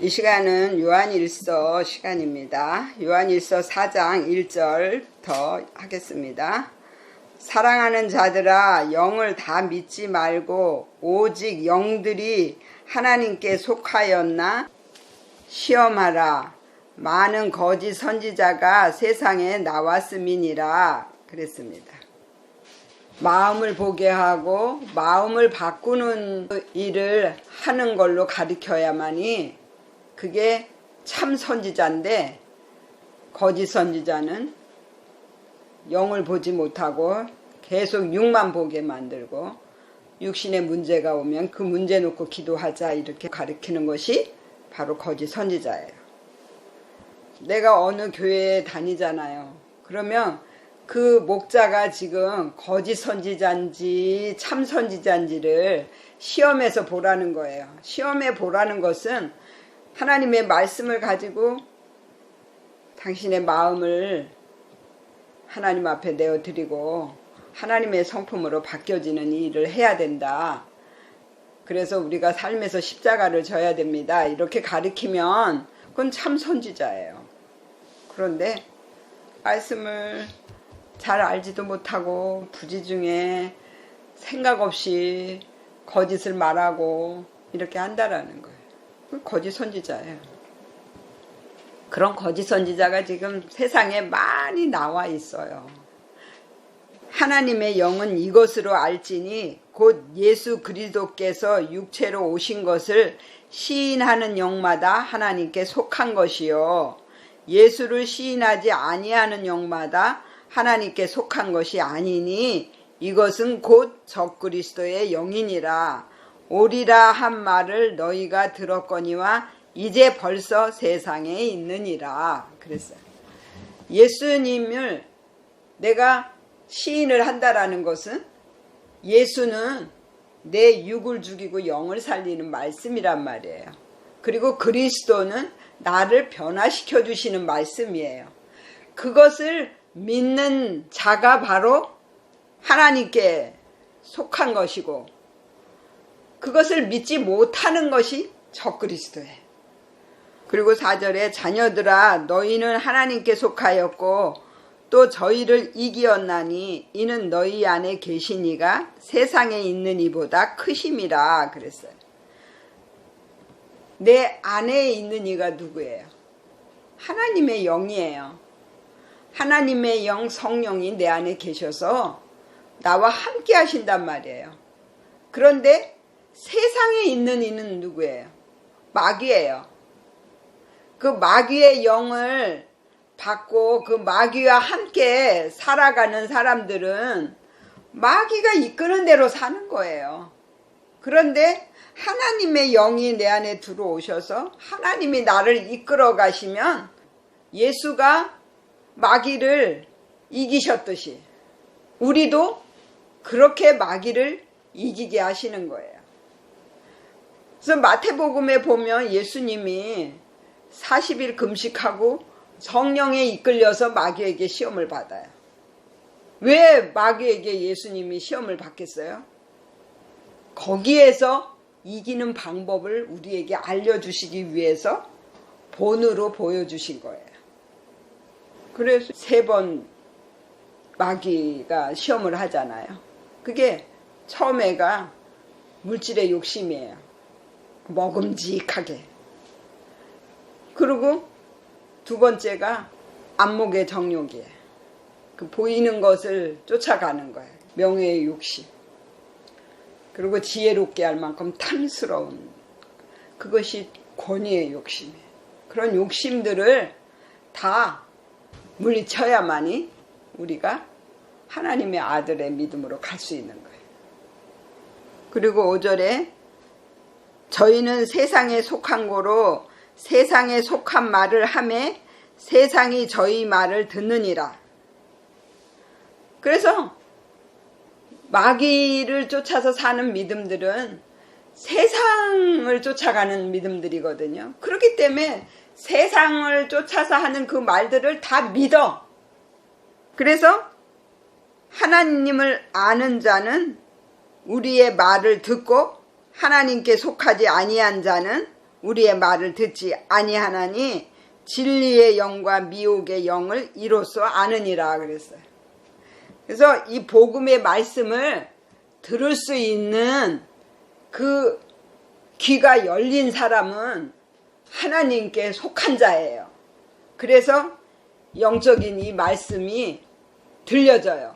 이 시간은 요한일서 시간입니다. 요한일서 4장 1절 더 하겠습니다. 사랑하는 자들아 영을 다 믿지 말고 오직 영들이 하나님께 속하였나 시험하라 많은 거짓 선지자가 세상에 나왔음이니라 그랬습니다. 마음을 보게 하고 마음을 바꾸는 일을 하는 걸로 가르쳐야만이 그게 참 선지자인데 거짓 선지자는 영을 보지 못하고 계속 육만 보게 만들고 육신의 문제가 오면 그 문제 놓고 기도하자 이렇게 가르치는 것이 바로 거짓 선지자예요. 내가 어느 교회에 다니잖아요. 그러면 그 목자가 지금 거짓 선지자인지 참 선지자인지를 시험해서 보라는 거예요. 시험해 보라는 것은 하나님의 말씀을 가지고 당신의 마음을 하나님 앞에 내어드리고 하나님의 성품으로 바뀌어지는 일을 해야 된다. 그래서 우리가 삶에서 십자가를 져야 됩니다. 이렇게 가르치면 그건 참 선지자예요. 그런데 말씀을 잘 알지도 못하고 부지중에 생각 없이 거짓을 말하고 이렇게 한다라는 거예요. 거짓 선지자예요. 그런 거짓 선지자가 지금 세상에 많이 나와 있어요. 하나님의 영은 이것으로 알지니 곧 예수 그리스도께서 육체로 오신 것을 시인하는 영마다 하나님께 속한 것이요 예수를 시인하지 아니하는 영마다 하나님께 속한 것이 아니니 이것은 곧 적그리스도의 영이니라 오리라 한 말을 너희가 들었거니와 이제 벌써 세상에 있느니라 그랬어요. 예수님을 내가 시인을 한다라는 것은 예수는 내 육을 죽이고 영을 살리는 말씀이란 말이에요. 그리고 그리스도는 나를 변화시켜 주시는 말씀이에요. 그것을 믿는 자가 바로 하나님께 속한 것이고 그것을 믿지 못하는 것이 적그리스도예요. 그리고 4절에 자녀들아 너희는 하나님께 속하였고 또 저희를 이기었나니 이는 너희 안에 계신 이가 세상에 있는 이보다 크심이라 그랬어요. 내 안에 있는 이가 누구예요? 하나님의 영이에요. 하나님의 영 성령이 내 안에 계셔서 나와 함께 하신단 말이에요. 그런데 세상에 있는 이는 누구예요? 마귀예요. 그 마귀의 영을 받고 그 마귀와 함께 살아가는 사람들은 마귀가 이끄는 대로 사는 거예요. 그런데 하나님의 영이 내 안에 들어오셔서 하나님이 나를 이끌어 가시면 예수가 마귀를 이기셨듯이 우리도 그렇게 마귀를 이기게 하시는 거예요. 그래서 마태복음에 보면 예수님이 40일 금식하고 성령에 이끌려서 마귀에게 시험을 받아요. 왜 마귀에게 예수님이 시험을 받겠어요? 거기에서 이기는 방법을 우리에게 알려주시기 위해서 본으로 보여주신 거예요. 그래서 세 번 마귀가 시험을 하잖아요. 그게 처음에가 물질의 욕심이에요. 먹음직하게. 그리고 두 번째가 안목의 정욕이에요. 그 보이는 것을 쫓아가는 거예요. 명예의 욕심. 그리고 지혜롭게 할 만큼 탐스러운 그것이 권위의 욕심이에요. 그런 욕심들을 다 물리쳐야만이 우리가 하나님의 아들의 믿음으로 갈 수 있는 거예요. 그리고 5절에 저희는 세상에 속한 거로 세상에 속한 말을 함에 세상이 저희 말을 듣느니라. 그래서 마귀를 쫓아서 사는 믿음들은 세상을 쫓아가는 믿음들이거든요. 그렇기 때문에 세상을 쫓아서 하는 그 말들을 다 믿어. 그래서 하나님을 아는 자는 우리의 말을 듣고 하나님께 속하지 아니한 자는 우리의 말을 듣지 아니하나니 진리의 영과 미혹의 영을 이로써 아느니라 그랬어요. 그래서 이 복음의 말씀을 들을 수 있는 그 귀가 열린 사람은 하나님께 속한 자예요. 그래서 영적인 이 말씀이 들려져요.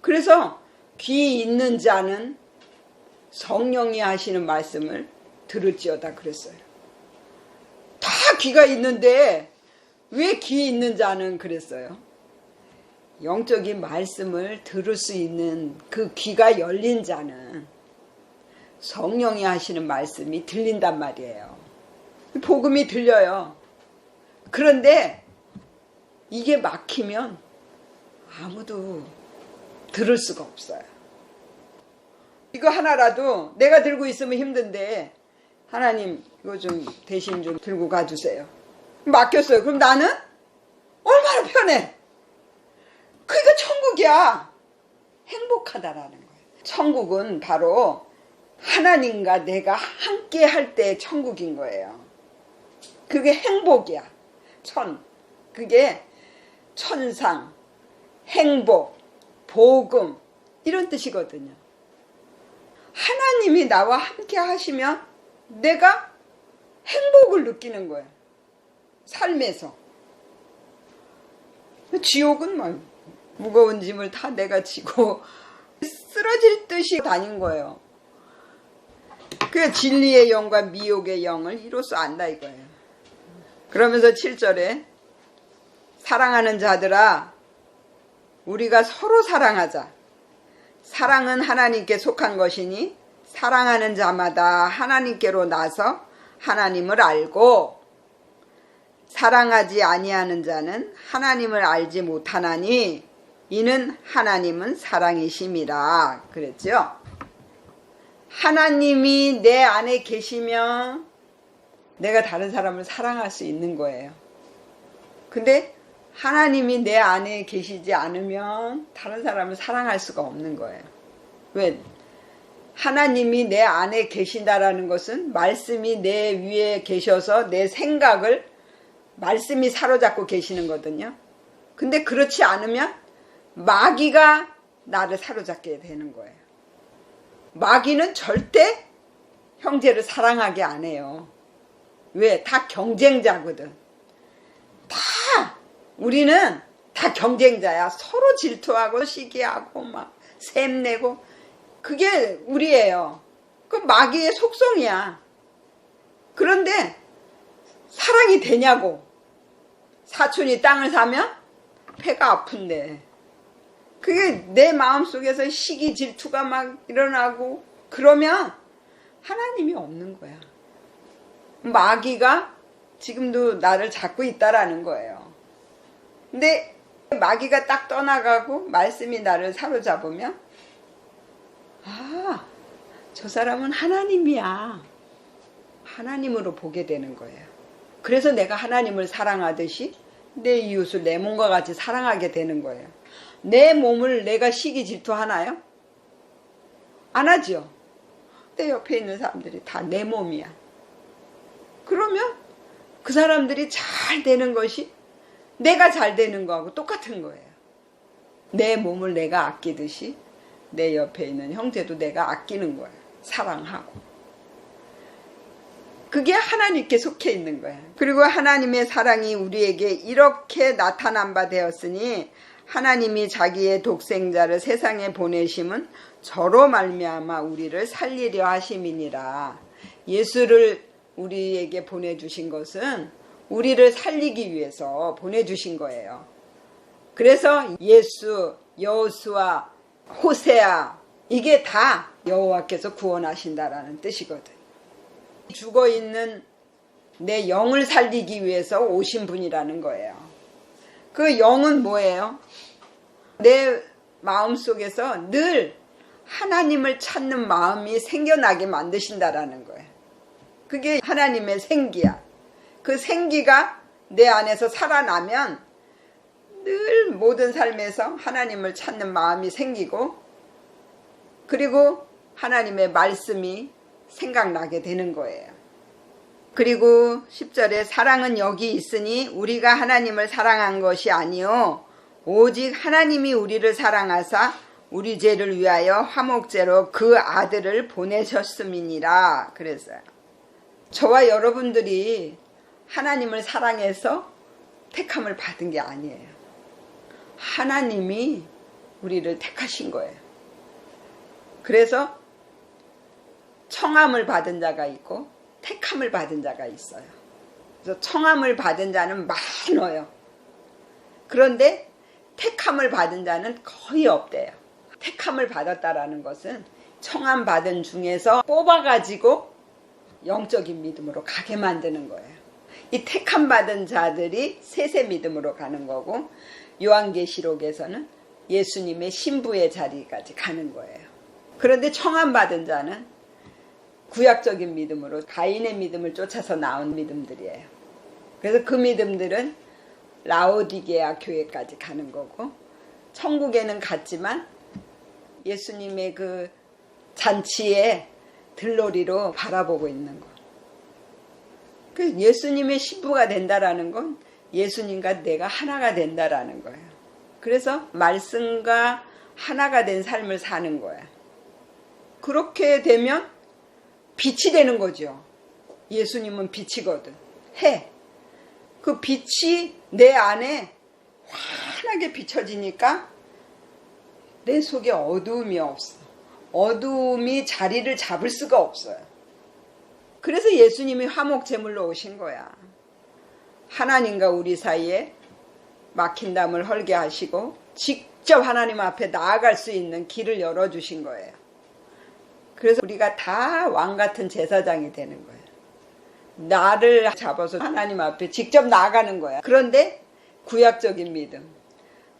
그래서 귀 있는 자는 성령이 하시는 말씀을 들을지어다 그랬어요. 다 귀가 있는데 왜 귀 있는 자는 그랬어요? 영적인 말씀을 들을 수 있는 그 귀가 열린 자는 성령이 하시는 말씀이 들린단 말이에요. 복음이 들려요. 그런데 이게 막히면 아무도 들을 수가 없어요. 이거 하나라도 내가 들고 있으면 힘든데 하나님 이거 좀 대신 좀 들고 가주세요. 맡겼어요. 그럼 나는 얼마나 편해. 그러니까 천국이야. 행복하다라는 거예요. 천국은 바로 하나님과 내가 함께 할 때 천국인 거예요. 그게 행복이야. 천. 그게 천상, 행복, 복음 이런 뜻이거든요. 하나님이 나와 함께 하시면 내가 행복을 느끼는 거예요. 삶에서. 지옥은 뭐 무거운 짐을 다 내가 지고 쓰러질 듯이 다닌 거예요. 그 진리의 영과 미혹의 영을 이로써 안다 이거예요. 그러면서 7절에 사랑하는 자들아 우리가 서로 사랑하자. 사랑은 하나님께 속한 것이니 사랑하는 자마다 하나님께로 나서 하나님을 알고 사랑하지 아니하는 자는 하나님을 알지 못하나니 이는 하나님은 사랑이심이라 그랬죠. 하나님이 내 안에 계시면 내가 다른 사람을 사랑할 수 있는 거예요. 근데 하나님이 내 안에 계시지 않으면 다른 사람을 사랑할 수가 없는 거예요. 왜? 하나님이 내 안에 계신다라는 것은 말씀이 내 위에 계셔서 내 생각을 말씀이 사로잡고 계시는 거거든요. 근데 그렇지 않으면 마귀가 나를 사로잡게 되는 거예요. 마귀는 절대 형제를 사랑하게 안 해요. 왜? 다 경쟁자거든. 다 우리는 다 경쟁자야. 서로 질투하고 시기하고 막 샘내고 그게 우리예요. 그 마귀의 속성이야. 그런데 사랑이 되냐고. 사촌이 땅을 사면 배가 아픈데. 그게 내 마음속에서 시기 질투가 막 일어나고 그러면 하나님이 없는 거야. 마귀가 지금도 나를 잡고 있다라는 거예요. 근데 마귀가 딱 떠나가고 말씀이 나를 사로잡으면 아, 저 사람은 하나님이야. 하나님으로 보게 되는 거예요. 그래서 내가 하나님을 사랑하듯이 내 이웃을 내 몸과 같이 사랑하게 되는 거예요. 내 몸을 내가 시기 질투하나요? 안 하죠. 내 옆에 있는 사람들이 다 내 몸이야. 그러면 그 사람들이 잘 되는 것이 내가 잘 되는 거하고 똑같은 거예요. 내 몸을 내가 아끼듯이 내 옆에 있는 형제도 내가 아끼는 거예요. 사랑하고. 그게 하나님께 속해 있는 거예요. 그리고 하나님의 사랑이 우리에게 이렇게 나타난 바 되었으니 하나님이 자기의 독생자를 세상에 보내심은 저로 말미암아 우리를 살리려 하심이니라. 예수를 우리에게 보내주신 것은 우리를 살리기 위해서 보내주신 거예요. 그래서 예수, 여호수아, 호세아 이게 다 여호와께서 구원하신다라는 뜻이거든. 죽어 있는 내 영을 살리기 위해서 오신 분이라는 거예요. 그 영은 뭐예요? 내 마음 속에서 늘 하나님을 찾는 마음이 생겨나게 만드신다라는 거예요. 그게 하나님의 생기야. 그 생기가 내 안에서 살아나면 늘 모든 삶에서 하나님을 찾는 마음이 생기고 그리고 하나님의 말씀이 생각나게 되는 거예요. 그리고 10절에 사랑은 여기 있으니 우리가 하나님을 사랑한 것이 아니요 오직 하나님이 우리를 사랑하사 우리 죄를 위하여 화목제로 그 아들을 보내셨음이니라 그랬어요. 저와 여러분들이 하나님을 사랑해서 택함을 받은 게 아니에요. 하나님이 우리를 택하신 거예요. 그래서 청함을 받은 자가 있고 택함을 받은 자가 있어요. 그래서 청함을 받은 자는 많아요. 그런데 택함을 받은 자는 거의 없대요. 택함을 받았다라는 것은 청함 받은 중에서 뽑아가지고 영적인 믿음으로 가게 만드는 거예요. 이 택함 받은 자들이 세세 믿음으로 가는 거고 요한계시록에서는 예수님의 신부의 자리까지 가는 거예요. 그런데 청함 받은 자는 구약적인 믿음으로 가인의 믿음을 쫓아서 나온 믿음들이에요. 그래서 그 믿음들은 라오디게아 교회까지 가는 거고 천국에는 갔지만 예수님의 그 잔치에 들러리로 바라보고 있는 거. 그 예수님의 신부가 된다라는 건 예수님과 내가 하나가 된다라는 거예요. 그래서 말씀과 하나가 된 삶을 사는 거야. 그렇게 되면 빛이 되는 거죠. 예수님은 빛이거든. 해. 그 빛이 내 안에 환하게 비춰지니까 내 속에 어두움이 없어. 어두움이 자리를 잡을 수가 없어요. 그래서 예수님이 화목 제물로 오신 거야. 하나님과 우리 사이에 막힌 담을 헐게 하시고 직접 하나님 앞에 나아갈 수 있는 길을 열어 주신 거예요. 그래서 우리가 다 왕 같은 제사장이 되는 거예요. 나를 잡아서 하나님 앞에 직접 나아가는 거야. 그런데 구약적인 믿음,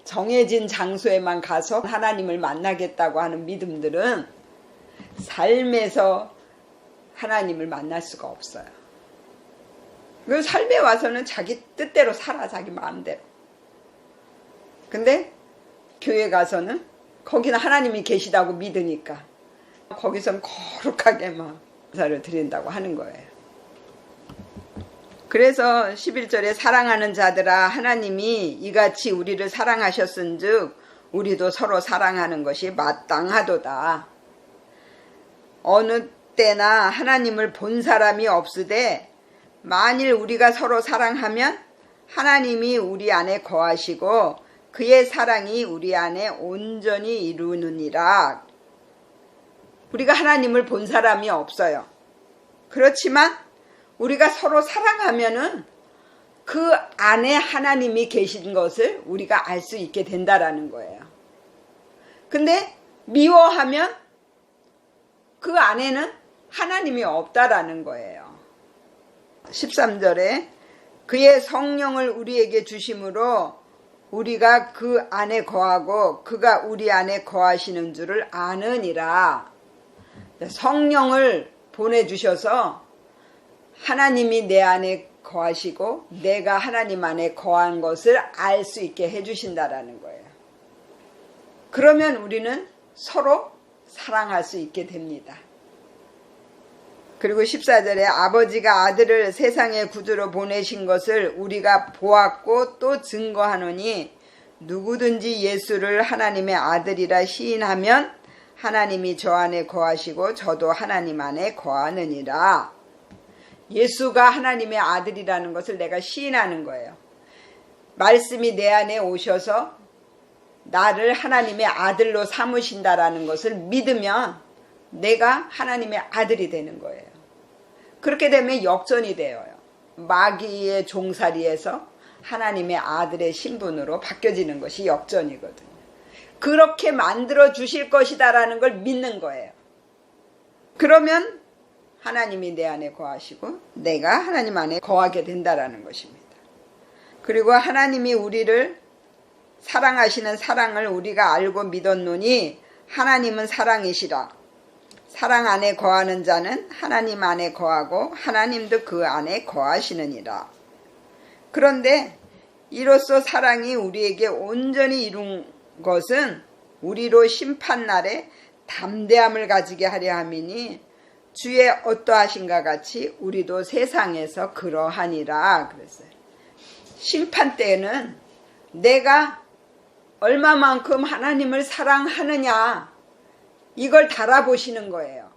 정해진 장소에만 가서 하나님을 만나겠다고 하는 믿음들은 삶에서 하나님을 만날 수가 없어요. 그 삶에 와서는 자기 뜻대로 살아, 자기 마음대로. 근데 교회 가서는 거기는 하나님이 계시다고 믿으니까 거기선 거룩하게 막 사를 드린다고 하는 거예요. 그래서 11절에 사랑하는 자들아 하나님이 이같이 우리를 사랑하셨은즉 우리도 서로 사랑하는 것이 마땅하도다. 어느 때나 하나님을 본 사람이 없으되 만일 우리가 서로 사랑하면 하나님이 우리 안에 거하시고 그의 사랑이 우리 안에 온전히 이루느니라. 우리가 하나님을 본 사람이 없어요. 그렇지만 우리가 서로 사랑하면은 그 안에 하나님이 계신 것을 우리가 알 수 있게 된다라는 거예요. 근데 미워하면 그 안에는 하나님이 없다라는 거예요. 13절에 그의 성령을 우리에게 주심으로 우리가 그 안에 거하고 그가 우리 안에 거하시는 줄을 아느니라. 성령을 보내주셔서 하나님이 내 안에 거하시고 내가 하나님 안에 거한 것을 알 수 있게 해주신다라는 거예요. 그러면 우리는 서로 사랑할 수 있게 됩니다. 그리고 14절에 아버지가 아들을 세상의 구주로 보내신 것을 우리가 보았고 또 증거하노니 누구든지 예수를 하나님의 아들이라 시인하면 하나님이 저 안에 거하시고 저도 하나님 안에 거하느니라. 예수가 하나님의 아들이라는 것을 내가 시인하는 거예요. 말씀이 내 안에 오셔서 나를 하나님의 아들로 삼으신다라는 것을 믿으면 내가 하나님의 아들이 되는 거예요. 그렇게 되면 역전이 되어요. 마귀의 종살이에서 하나님의 아들의 신분으로 바뀌어지는 것이 역전이거든요. 그렇게 만들어 주실 것이다라는 걸 믿는 거예요. 그러면 하나님이 내 안에 거하시고 내가 하나님 안에 거하게 된다라는 것입니다. 그리고 하나님이 우리를 사랑하시는 사랑을 우리가 알고 믿었노니 하나님은 사랑이시라. 사랑 안에 거하는 자는 하나님 안에 거하고 하나님도 그 안에 거하시느니라. 그런데 이로써 사랑이 우리에게 온전히 이룬 것은 우리로 심판날에 담대함을 가지게 하려 함이니 주의 어떠하신가 같이 우리도 세상에서 그러하니라 그랬어요. 심판 때에는 내가 얼마만큼 하나님을 사랑하느냐 이걸 달아보시는 거예요.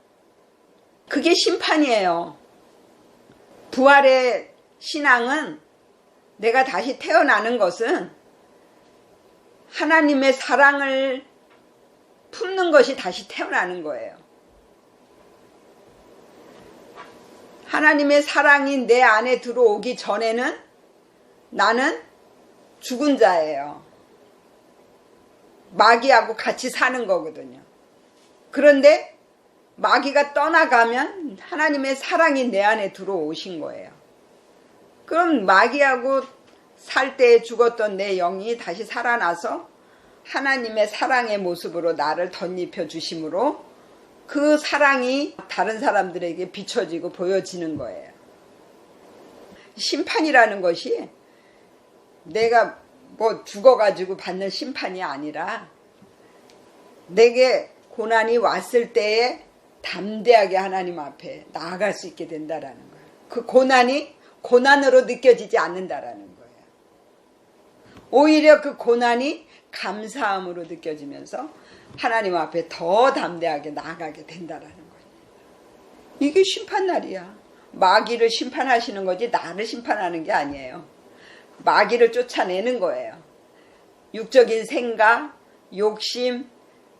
그게 심판이에요. 부활의 신앙은 내가 다시 태어나는 것은 하나님의 사랑을 품는 것이 다시 태어나는 거예요. 하나님의 사랑이 내 안에 들어오기 전에는 나는 죽은 자예요. 마귀하고 같이 사는 거거든요. 그런데 마귀가 떠나가면 하나님의 사랑이 내 안에 들어오신 거예요. 그럼 마귀하고 살 때 죽었던 내 영이 다시 살아나서 하나님의 사랑의 모습으로 나를 덧입혀 주심으로 그 사랑이 다른 사람들에게 비춰지고 보여지는 거예요. 심판이라는 것이 내가 뭐 죽어가지고 받는 심판이 아니라 내게 고난이 왔을 때에 담대하게 하나님 앞에 나아갈 수 있게 된다라는 거예요. 그 고난이 고난으로 느껴지지 않는다라는 거예요. 오히려 그 고난이 감사함으로 느껴지면서 하나님 앞에 더 담대하게 나아가게 된다라는 거예요. 이게 심판날이야. 마귀를 심판하시는 거지 나를 심판하는 게 아니에요. 마귀를 쫓아내는 거예요. 육적인 생각, 욕심,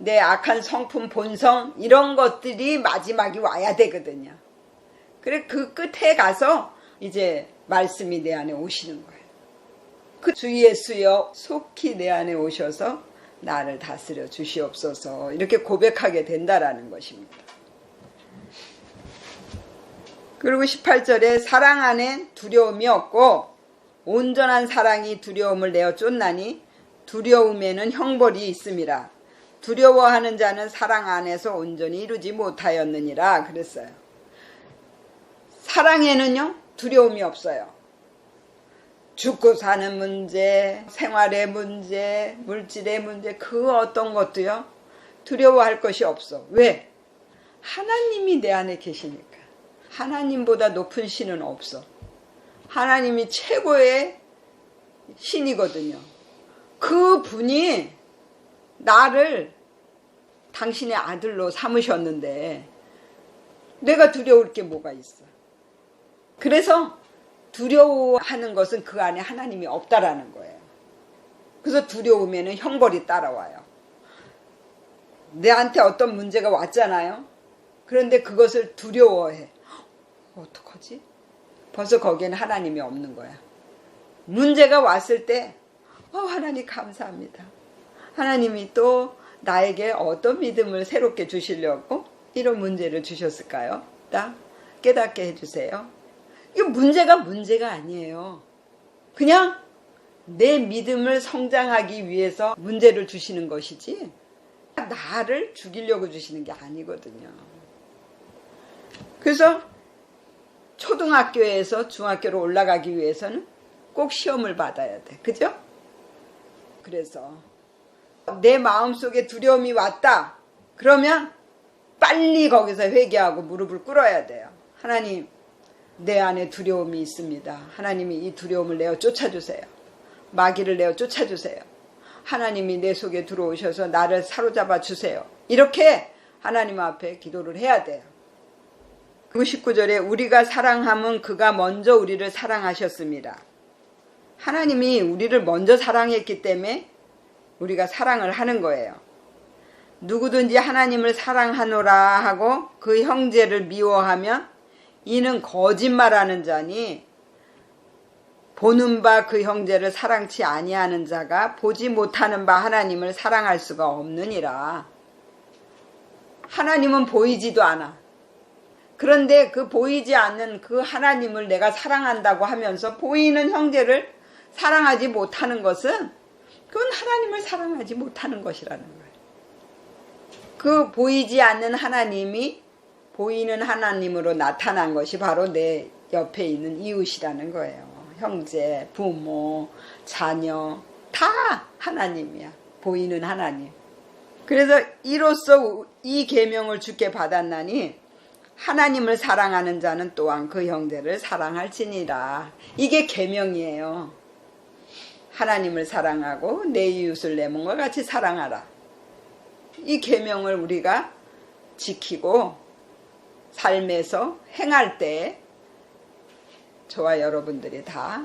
내 악한 성품 본성 이런 것들이 마지막이 와야 되거든요. 그래 그 끝에 가서 이제 말씀이 내 안에 오시는 거예요. 그 주 예수여 속히 내 안에 오셔서 나를 다스려 주시옵소서 이렇게 고백하게 된다라는 것입니다. 그리고 18절에 사랑 안에 두려움이 없고 온전한 사랑이 두려움을 내어 쫓나니 두려움에는 형벌이 있음이라 두려워하는 자는 사랑 안에서 온전히 이루지 못하였느니라 그랬어요. 사랑에는요 두려움이 없어요. 죽고 사는 문제, 생활의 문제, 물질의 문제 그 어떤 것도요 두려워할 것이 없어. 왜? 하나님이 내 안에 계시니까. 하나님보다 높은 신은 없어. 하나님이 최고의 신이거든요. 그 분이 나를 당신의 아들로 삼으셨는데 내가 두려울 게 뭐가 있어. 그래서 두려워하는 것은 그 안에 하나님이 없다라는 거예요. 그래서 두려우면 형벌이 따라와요. 내한테 어떤 문제가 왔잖아요. 그런데 그것을 두려워해. 어떡하지? 벌써 거기에는 하나님이 없는 거야. 문제가 왔을 때, 어, 하나님 감사합니다. 하나님이 또 나에게 어떤 믿음을 새롭게 주시려고 이런 문제를 주셨을까요? 딱 깨닫게 해주세요. 이 문제가 문제가 아니에요. 그냥 내 믿음을 성장하기 위해서 문제를 주시는 것이지 나를 죽이려고 주시는 게 아니거든요. 그래서 초등학교에서 중학교로 올라가기 위해서는 꼭 시험을 받아야 돼. 그죠? 그래서 내 마음속에 두려움이 왔다. 그러면 빨리 거기서 회개하고 무릎을 꿇어야 돼요. 하나님, 내 안에 두려움이 있습니다. 하나님이 이 두려움을 내어 쫓아주세요. 마귀를 내어 쫓아주세요. 하나님이 내 속에 들어오셔서 나를 사로잡아 주세요. 이렇게 하나님 앞에 기도를 해야 돼요. 99절에 우리가 사랑함은 그가 먼저 우리를 사랑하셨습니다. 하나님이 우리를 먼저 사랑했기 때문에 우리가 사랑을 하는 거예요. 누구든지 하나님을 사랑하노라 하고 그 형제를 미워하면 이는 거짓말하는 자니 보는 바 그 형제를 사랑치 아니하는 자가 보지 못하는 바 하나님을 사랑할 수가 없느니라. 하나님은 보이지도 않아. 그런데 그 보이지 않는 그 하나님을 내가 사랑한다고 하면서 보이는 형제를 사랑하지 못하는 것은 그건 하나님을 사랑하지 못하는 것이라는 거예요. 그 보이지 않는 하나님이 보이는 하나님으로 나타난 것이 바로 내 옆에 있는 이웃이라는 거예요. 형제, 부모, 자녀 다 하나님이야. 보이는 하나님. 그래서 이로써 이 계명을 주께 받았나니 하나님을 사랑하는 자는 또한 그 형제를 사랑할지니라. 이게 계명이에요. 하나님을 사랑하고 내 이웃을 내 몸과 같이 사랑하라. 이 계명을 우리가 지키고 삶에서 행할 때 저와 여러분들이 다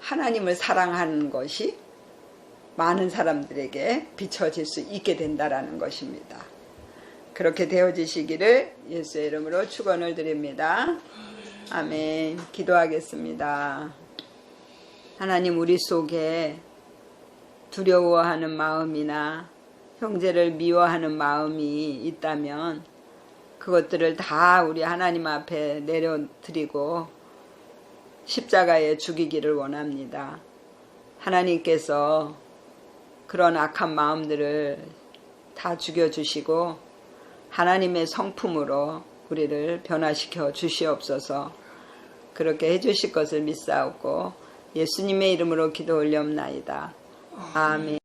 하나님을 사랑하는 것이 많은 사람들에게 비춰질 수 있게 된다라는 것입니다. 그렇게 되어지시기를 예수의 이름으로 축원을 드립니다. 아멘. 기도하겠습니다. 하나님 우리 속에 두려워하는 마음이나 형제를 미워하는 마음이 있다면 그것들을 다 우리 하나님 앞에 내려드리고 십자가에 죽이기를 원합니다. 하나님께서 그런 악한 마음들을 다 죽여주시고 하나님의 성품으로 우리를 변화시켜 주시옵소서 그렇게 해주실 것을 믿사옵고 예수님의 이름으로 기도 올려옵나이다. 아멘.